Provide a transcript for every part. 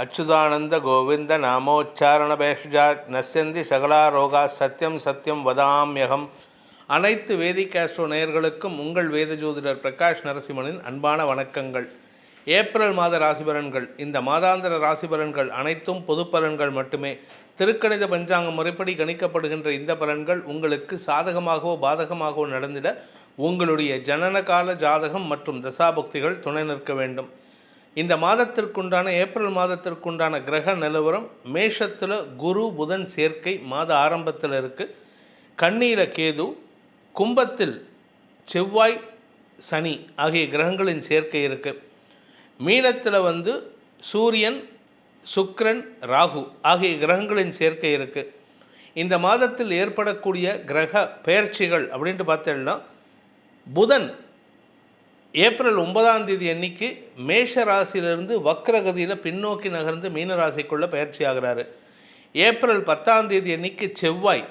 அச்சுதானந்த கோவிந்த நாமோச்சாரண பேஷஜா நசந்தி சகலா ரோகா சத்யம் சத்தியம் வதாமியகம். அனைத்து வேதிக் ஆஸ்ட்ரோ நேயர்களுக்கும் உங்கள் வேத ஜோதிடர் பிரகாஷ் நரசிம்மனின் அன்பான வணக்கங்கள். ஏப்ரல் மாத ராசிபலன்கள். இந்த மாதாந்திர ராசிபலன்கள் அனைத்தும் பொது பலன்கள் மட்டுமே. திருக்கணித பஞ்சாங்க முறைப்படி கணிக்கப்படுகின்ற இந்த பலன்கள் உங்களுக்கு சாதகமாகவோ பாதகமாகவோ நடந்திட உங்களுடைய ஜனனகால ஜாதகம் மற்றும் தசாபக்திகள் துணை நிற்க வேண்டும். இந்த மாதத்திற்குண்டான ஏப்ரல் மாதத்திற்குண்டான கிரக நிலவரம் மேஷத்தில் குரு புதன் சேர்க்கை மாத ஆரம்பத்தில் இருக்குது கண்ணீர கேது கும்பத்தில் செவ்வாய் சனி ஆகிய கிரகங்களின் சேர்க்கை இருக்குது மீனத்தில் வந்து சூரியன் சுக்ரன் ராகு ஆகிய கிரகங்களின் சேர்க்கை இருக்குது இந்த மாதத்தில் ஏற்படக்கூடிய கிரக பெயர்ச்சிகள் அப்படின்ட்டு பார்த்தோம்னா புதன் ஏப்ரல் ஒன்பதாம் தேதி அன்னைக்கு மேஷ ராசியிலிருந்து வக்ரகதியில் பின்னோக்கி நகர்ந்து மீன ராசிக்குள்ளே பயிற்சி ஆகிறாரு. ஏப்ரல் பத்தாம் தேதி அன்னைக்கு செவ்வாய்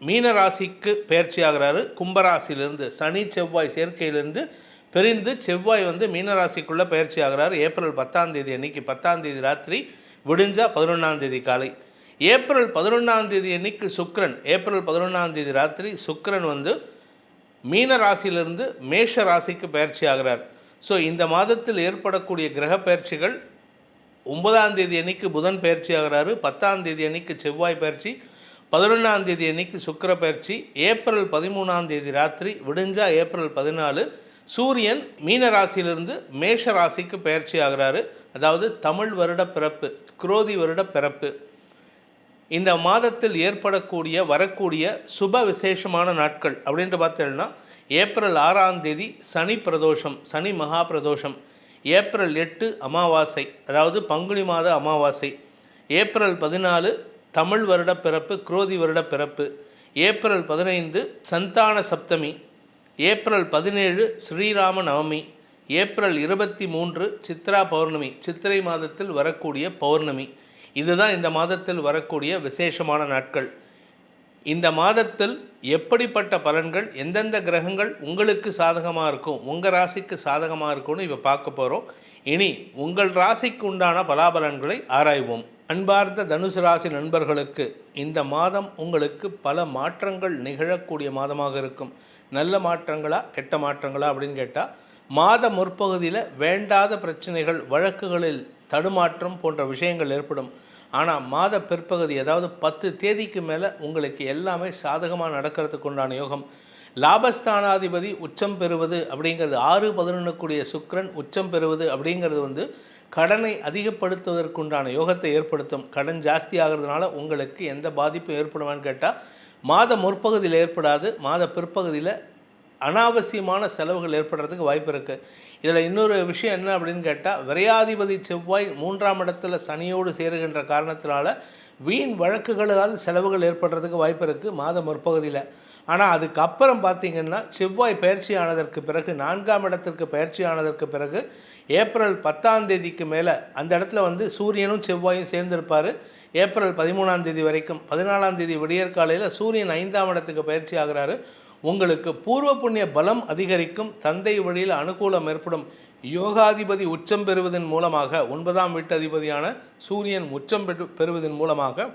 மீன ராசிக்கு பயிற்சி ஆகிறாரு. கும்பராசியிலிருந்து சனி செவ்வாய் சேர்க்கையிலிருந்து பிரிந்து செவ்வாய் வந்து மீனராசிக்குள்ளே பயிற்சி ஆகிறார். ஏப்ரல் பத்தாம் தேதி அன்னைக்கு பத்தாம் தேதி ராத்திரி விடிஞ்சா பதினொன்றாம் தேதி காலை. ஏப்ரல் பதினொன்றாம் தேதி அன்னைக்கு சுக்ரன் ஏப்ரல் பதினொன்றாம் தேதி ராத்திரி சுக்ரன் வந்து மீன ராசியிலிருந்து மேஷ ராசிக்கு பயிற்சி ஆகிறார். ஸோ இந்த மாதத்தில் ஏற்படக்கூடிய கிரக பயிற்சிகள் ஒன்பதாம் தேதி அன்னைக்கு புதன் பயிற்சி ஆகிறாரு பத்தாம் தேதி அன்னைக்கு செவ்வாய் பயிற்சி பதினொன்றாம் தேதி அன்னைக்கு சுக்கிர பயிற்சி ஏப்ரல் பதிமூணாம் தேதி ராத்திரி விடிஞ்சா ஏப்ரல் பதினாலு சூரியன் மீன ராசியிலிருந்து மேஷ ராசிக்கு பயிற்சி ஆகிறாரு. அதாவது தமிழ் வருட பிறப்பு குரோதி வருட பிறப்பு. இந்த மாதத்தில் ஏற்படக்கூடிய வரக்கூடிய சுப விசேஷமான நாட்கள் அப்படின்ட்டு பார்த்தீங்கன்னா ஏப்ரல் ஆறாம் தேதி சனி பிரதோஷம் சனி மகா பிரதோஷம் ஏப்ரல் எட்டு அமாவாசை அதாவது பங்குனி மாத அமாவாசை ஏப்ரல் பதினாலு தமிழ் வருட பிறப்பு குரோதி வருட பிறப்பு ஏப்ரல் பதினைந்து சந்தான சப்தமி ஏப்ரல் பதினேழு ஸ்ரீராம நவமி ஏப்ரல் இருபத்தி மூன்று சித்ரா பௌர்ணமி சித்திரை மாதத்தில் வரக்கூடிய பௌர்ணமி இதுதான் இந்த மாதத்தில் வரக்கூடிய விசேஷமான நாட்கள். இந்த மாதத்தில் எப்படிப்பட்ட பலன்கள் எந்தெந்த கிரகங்கள் உங்களுக்கு சாதகமாக இருக்கும் உங்கள் ராசிக்கு சாதகமாக இருக்கும்னு இப்போ பார்க்க போகிறோம் இனி உங்கள் ராசிக்கு உண்டான பலாபலன்களை ஆராய்வோம். அன்பார்ந்த தனுசு ராசி நண்பர்களுக்கு இந்த மாதம் உங்களுக்கு பல மாற்றங்கள் நிகழக்கூடிய மாதமாக இருக்கும். நல்ல மாற்றங்களா கெட்ட மாற்றங்களா அப்படின்னு கேட்டால் மாத முற்பகுதியில் வேண்டாத பிரச்சனைகள் வழக்குகளில் தடுமாற்றம் போன்ற விஷயங்கள் ஏற்படும். ஆனால் மாத பிற்பகுதி அதாவது பத்து தேதிக்கு மேலே உங்களுக்கு எல்லாமே சாதகமாக நடக்கிறதுக்கு உண்டான யோகம். லாபஸ்தானாதிபதி உச்சம் பெறுவது அப்படிங்கிறது ஆறு பதினொன்றுக்குரிய சுக்கரன் உச்சம் பெறுவது அப்படிங்கிறது வந்து கடனை அதிகப்படுத்துவதற்குண்டான யோகத்தை ஏற்படுத்தும். கடன் ஜாஸ்தி ஆகிறதுனால உங்களுக்கு எந்த பாதிப்பும் ஏற்படுமான்னு கேட்டால் மாத முற்பகுதியில் ஏற்படாது. மாத பிற்பகுதியில் அனாவசியமான செலவுகள் ஏற்படுறதுக்கு வாய்ப்பு இருக்குது இதில் இன்னொரு விஷயம் என்ன அப்படின்னு கேட்டால் விரையாதிபதி செவ்வாய் மூன்றாம் இடத்துல சனியோடு சேருகின்ற காரணத்தினால வீண் வழக்குகளால் செலவுகள் ஏற்படுறதுக்கு வாய்ப்பு இருக்குது மாத முற்பகுதியில் ஆனால் அதுக்கப்புறம் பார்த்திங்கன்னா செவ்வாய் பயிற்சி ஆனதற்கு பிறகு நான்காம் இடத்திற்கு பயிற்சி ஆனதற்கு பிறகு ஏப்ரல் பத்தாம் தேதிக்கு மேலே அந்த இடத்துல வந்து சூரியனும் செவ்வாயும் சேர்ந்திருப்பார். ஏப்ரல் பதிமூணாம் தேதி வரைக்கும் பதினாலாம் தேதி விடியற்காலையில் சூரியன் ஐந்தாம் இடத்துக்கு பயிற்சி ஆகிறாரு. உங்களுக்கு பூர்வ புண்ணிய பலம் அதிகரிக்கும் தந்தை வழியில் அனுகூலம் ஏற்படும். யோகாதிபதி உச்சம் பெறுவதன் மூலமாக ஒன்பதாம் வீட்டு அதிபதியான சூரியன் உச்சம் பெறுவதன் மூலமாக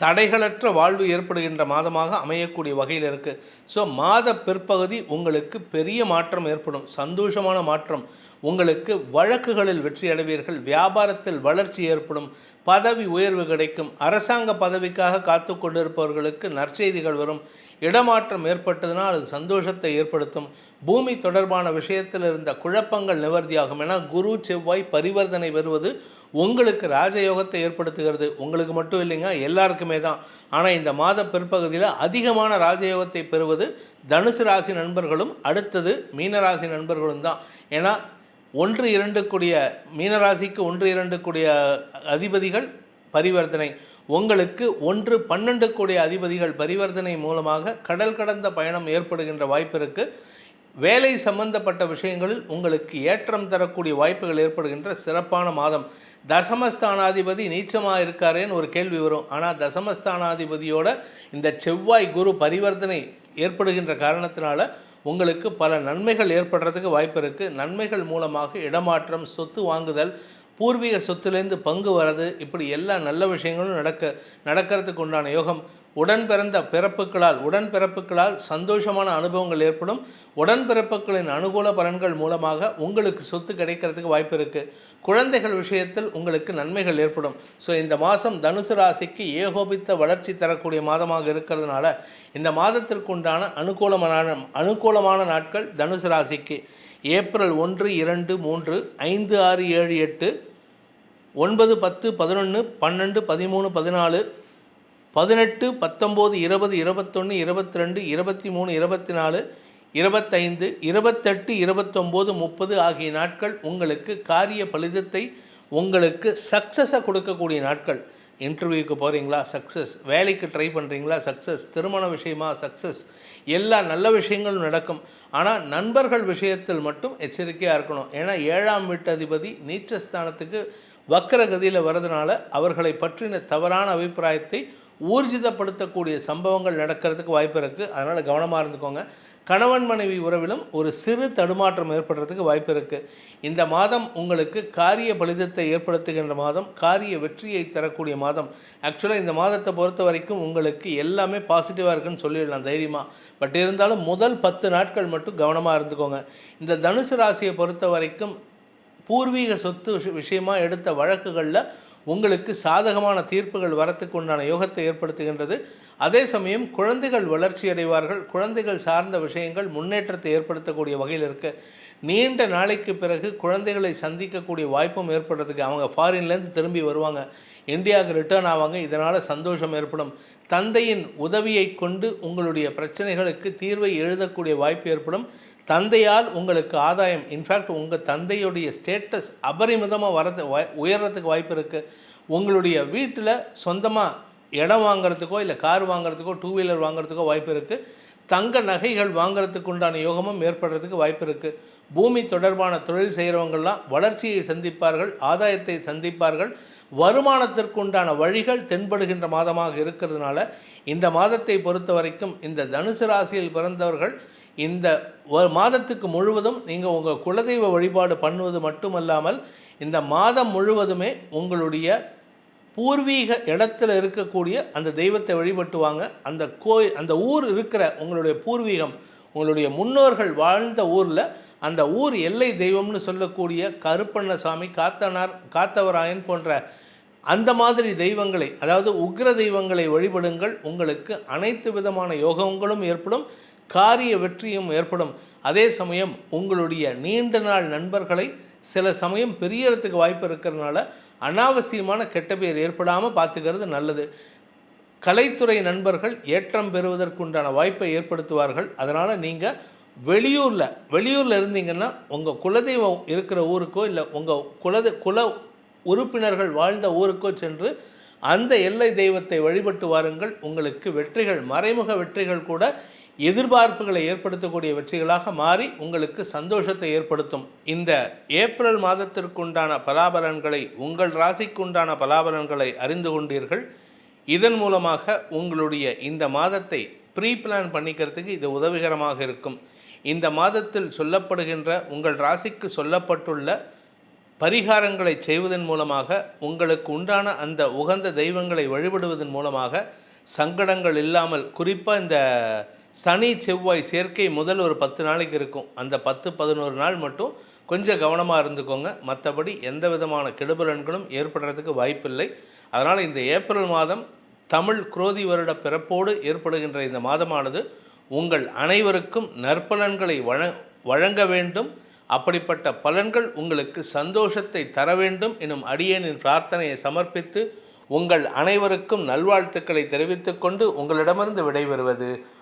தடைகளற்ற வாழ்வு ஏற்படுகின்ற மாதமாக அமையக்கூடிய வகையில் இருக்குது ஸோ மாத பிற்பகுதி உங்களுக்கு பெரிய மாற்றம் ஏற்படும் சந்தோஷமான மாற்றம். உங்களுக்கு வழக்குகளில் வெற்றி அடைவீர்கள் வியாபாரத்தில் வளர்ச்சி ஏற்படும் பதவி உயர்வு கிடைக்கும். அரசாங்க பதவிக்காக காத்து கொண்டிருப்பவர்களுக்கு நற்செய்திகள் வரும். இடமாற்றம் ஏற்பட்டதுனால் அது சந்தோஷத்தை ஏற்படுத்தும். பூமி தொடர்பான விஷயத்தில் இருந்த குழப்பங்கள் நிவர்த்தியாகும். என குரு செவ்வாய் பரிவர்த்தனை வருவது உங்களுக்கு ராஜயோகத்தை ஏற்படுத்துகிறது. உங்களுக்கு மட்டும் இல்லைங்க எல்லாருக்குமே தான். ஆனால் இந்த மாத பிற்பகுதியில் அதிகமான ராஜயோகத்தை பெறுவது தனுசு ராசி நண்பர்களும் அடுத்தது மீனராசி நண்பர்களும் தான். ஏன்னா ஒன்று இரண்டு கூடிய மீனராசிக்கு ஒன்று இரண்டு கூடிய அதிபதிகள் பரிவர்த்தனை. உங்களுக்கு ஒன்று பன்னெண்டு கோடி அதிபதிகள் பரிவர்த்தனை மூலமாக கடல் கடந்த பயணம் ஏற்படுகின்ற வாய்ப்பு இருக்குது வேலை சம்பந்தப்பட்ட விஷயங்களில் உங்களுக்கு ஏற்றம் தரக்கூடிய வாய்ப்புகள் ஏற்படுகின்ற சிறப்பான மாதம். தசமஸ்தானாதிபதி நீச்சமாக இருக்காரேன்னு ஒரு கேள்வி வரும். ஆனால் தசமஸ்தானாதிபதியோட இந்த செவ்வாய் குரு பரிவர்த்தனை ஏற்படுகின்ற காரணத்தினால உங்களுக்கு பல நன்மைகள் ஏற்படுறதுக்கு வாய்ப்பு இருக்குது நன்மைகள் மூலமாக இடமாற்றம் சொத்து வாங்குதல் பூர்வீக சொத்துலேருந்து பங்கு வர்றது இப்படி எல்லா நல்ல விஷயங்களும் நடக்க நடக்கிறதுக்கு உண்டான யோகம். உடன் பிறந்த பிறப்புகளால் உடன் பிறப்புகளால் சந்தோஷமான அனுபவங்கள் ஏற்படும். உடன் பிறப்புகளின் அனுகூல பலன்கள் மூலமாக உங்களுக்கு சொத்து கிடைக்கிறதுக்கு வாய்ப்பு இருக்குது குழந்தைகள் விஷயத்தில் உங்களுக்கு நன்மைகள் ஏற்படும். ஸோ இந்த மாதம் தனுசு ராசிக்கு ஏகோபித்த வளர்ச்சி தரக்கூடிய மாதமாக இருக்கிறதுனால இந்த மாதத்திற்குண்டான அனுகூலமான அனுகூலமான நாட்கள் தனுசு ராசிக்கு. ஏப்ரல் ஒன்று இரண்டு மூன்று ஐந்து ஆறு ஏழு எட்டு ஒன்பது பத்து பதினொன்று பன்னெண்டு பதிமூணு பதினாலு பதினெட்டு பத்தொம்போது இருபது இருபத்தொன்று இருபத்தி ரெண்டு இருபத்தி மூணு இருபத்தி நாலு இருபத்தைந்து இருபத்தெட்டு இருபத்தொம்போது முப்பது ஆகிய நாட்கள் உங்களுக்கு காரிய பலிதத்தை உங்களுக்கு சக்ஸஸை கொடுக்கக்கூடிய நாட்கள். இன்டர்வியூக்கு போகிறீங்களா சக்ஸஸ் வேலைக்கு ட்ரை பண்ணுறீங்களா சக்ஸஸ் திருமண விஷயமா? சக்ஸஸ் எல்லா நல்ல விஷயங்களும் நடக்கும். ஆனால் நண்பர்கள் விஷயத்தில் மட்டும் எச்சரிக்கையாக இருக்கணும். ஏன்னா ஏழாம் வீட்டு அதிபதி நீச்சஸ்தானத்துக்கு வக்கரகதியில் வர்றதுனால அவர்களை பற்றின தவறான அபிப்பிராயத்தை ஊர்ஜிதப்படுத்தக்கூடிய சம்பவங்கள் நடக்கிறதுக்கு வாய்ப்பு இருக்குது அதனால் கவனமாக இருந்துக்கோங்க. கணவன் மனைவி உறவிலும் ஒரு சிறு தடுமாற்றம் ஏற்படுறதுக்கு வாய்ப்பு இருக்குது இந்த மாதம் உங்களுக்கு காரிய பலிதத்தை ஏற்படுத்துகின்ற மாதம் காரிய வெற்றியை தரக்கூடிய மாதம். ஆக்சுவலாக இந்த மாதத்தை பொறுத்த வரைக்கும் உங்களுக்கு எல்லாமே பாசிட்டிவாக இருக்குன்னு சொல்லிடலாம் தைரியமாக பட் இருந்தாலும் முதல் பத்து நாட்கள் மட்டும் கவனமாக இருந்துக்கோங்க. இந்த தனுசு ராசியை பொறுத்த வரைக்கும் பூர்வீக சொத்து விஷயமாக எடுத்த வழக்குகளில் உங்களுக்கு சாதகமான தீர்ப்புகள் வரத்துக்கு உண்டான யோகத்தை ஏற்படுத்துகின்றது. அதே சமயம் குழந்தைகள் வளர்ச்சி அடைவார்கள். குழந்தைகள் சார்ந்த விஷயங்கள் முன்னேற்றத்தை ஏற்படுத்தக்கூடிய வகையில் இருக்கு. நீண்ட நாளைக்கு பிறகு குழந்தைகளை சந்திக்கக்கூடிய வாய்ப்பும் ஏற்படுறதுக்கு அவங்க ஃபாரின்லேருந்து திரும்பி வருவாங்க. இந்தியாவுக்கு ரிட்டர்ன் ஆவாங்க. இதனால் சந்தோஷம் ஏற்படும். தந்தையின் உதவியை கொண்டு உங்களுடைய பிரச்சனைகளுக்கு தீர்வை எழுதக்கூடிய வாய்ப்பு ஏற்படும். தந்தையால் உங்களுக்கு ஆதாயம். இன்ஃபேக்ட் உங்கள் தந்தையுடைய ஸ்டேட்டஸ் அபரிமிதமாக வரது வாய் உயர்றதுக்கு வாய்ப்பு இருக்குது உங்களுடைய வீட்டில் சொந்தமாக இடம் வாங்குறதுக்கோ இல்லை கார் வாங்குறதுக்கோ டூ வீலர் வாங்குறதுக்கோ வாய்ப்பு இருக்குது தங்க நகைகள் வாங்குறதுக்கு உண்டான யோகமும் ஏற்படுறதுக்கு வாய்ப்பு இருக்குது பூமி தொடர்பான தொழில் செய்கிறவங்கள்லாம் வளர்ச்சியை சந்திப்பார்கள் ஆதாயத்தை சந்திப்பார்கள். வருமானத்திற்குண்டான வழிகள் தென்படுகின்ற மாதமாக இருக்கிறதுனால இந்த மாதத்தை பொறுத்த வரைக்கும் இந்த தனுசு ராசியில் பிறந்தவர்கள் இந்த மாதத்துக்கு முழுவதும் நீங்கள் உங்கள் குலதெய்வ வழிபாடு பண்ணுவது மட்டுமல்லாமல் இந்த மாதம் முழுவதுமே உங்களுடைய பூர்வீக இடத்துல இருக்கக்கூடிய அந்த தெய்வத்தை வழிபட்டுவாங்க. அந்த கோயில் அந்த ஊர் இருக்கிற உங்களுடைய பூர்வீகம் உங்களுடைய முன்னோர்கள் வாழ்ந்த ஊரில் அந்த ஊர் எல்லை தெய்வம்னு சொல்லக்கூடிய கருப்பண்ணசாமி காத்தனார் காத்தவராயன் போன்ற அந்த மாதிரி தெய்வங்களை அதாவது உக்ர தெய்வங்களை வழிபடுங்கள். உங்களுக்கு அனைத்து விதமான யோகங்களும் ஏற்படும். காரிய வெற்றியும் ஏற்படும். அதே சமயம் உங்களுடைய நீண்ட நாள் நண்பர்களை சில சமயம் பிரியறதுக்கு வாய்ப்பு இருக்கிறதுனால அனாவசியமான கெட்ட பேர் ஏற்படாமல் பார்த்துக்கிறது நல்லது. கலைத்துறை நண்பர்கள் ஏற்றம் பெறுவதற்குண்டான வாய்ப்பை ஏற்படுத்துவார்கள். அதனால் நீங்கள் வெளியூரில் வெளியூரில் இருந்தீங்கன்னா உங்கள் குலதெய்வம் இருக்கிற ஊருக்கோ இல்லை உங்கள் குலத குல உறுப்பினர்கள் வாழ்ந்த ஊருக்கோ சென்று அந்த எல்லை தெய்வத்தை வழிபட்டு வாருங்கள். உங்களுக்கு வெற்றிகள் மறைமுக வெற்றிகள் கூட எதிர்பார்ப்புகளை ஏற்படுத்தக்கூடிய வெற்றிகளாக மாறி உங்களுக்கு சந்தோஷத்தை ஏற்படுத்தும். இந்த ஏப்ரல் மாதத்திற்குண்டான பலாபலன்களை உங்கள் ராசிக்குண்டான பலாபலன்களை அறிந்து கொண்டீர்கள். இதன் மூலமாக உங்களுடைய இந்த மாதத்தை ப்ரீ பிளான் பண்ணிக்கிறதுக்கு இது உதவிகரமாக இருக்கும். இந்த மாதத்தில் சொல்லப்படுகின்ற உங்கள் ராசிக்கு சொல்லப்பட்டுள்ள பரிகாரங்களை செய்வதன் மூலமாக உங்களுக்கு உண்டான அந்த உகந்த தெய்வங்களை வழிபடுவதன் மூலமாக சங்கடங்கள் இல்லாமல் குறிப்பாக இந்த சனி செவ்வாய் சேர்க்கை முதல் ஒரு பத்து நாளைக்கு இருக்கும். அந்த பத்து பதினோரு நாள் மட்டும் கொஞ்சம் கவனமாக இருந்துக்கோங்க. மற்றபடி எந்த விதமான கெடுபலன்களும் ஏற்படுறதுக்கு வாய்ப்பில்லை. அதனால் இந்த ஏப்ரல் மாதம் தமிழ் குரோதி வருட பிறப்போடு ஏற்படுகின்ற இந்த மாதமானது உங்கள் அனைவருக்கும் நற்பலன்களை வழ வழங்க வேண்டும். அப்படிப்பட்ட பலன்கள் உங்களுக்கு சந்தோஷத்தை தர வேண்டும் எனும் அடியேனின் பிரார்த்தனையை சமர்ப்பித்து உங்கள் அனைவருக்கும் நல்வாழ்த்துக்களை தெரிவித்துக்கொண்டு உங்களிடமிருந்து விடைபெறுவது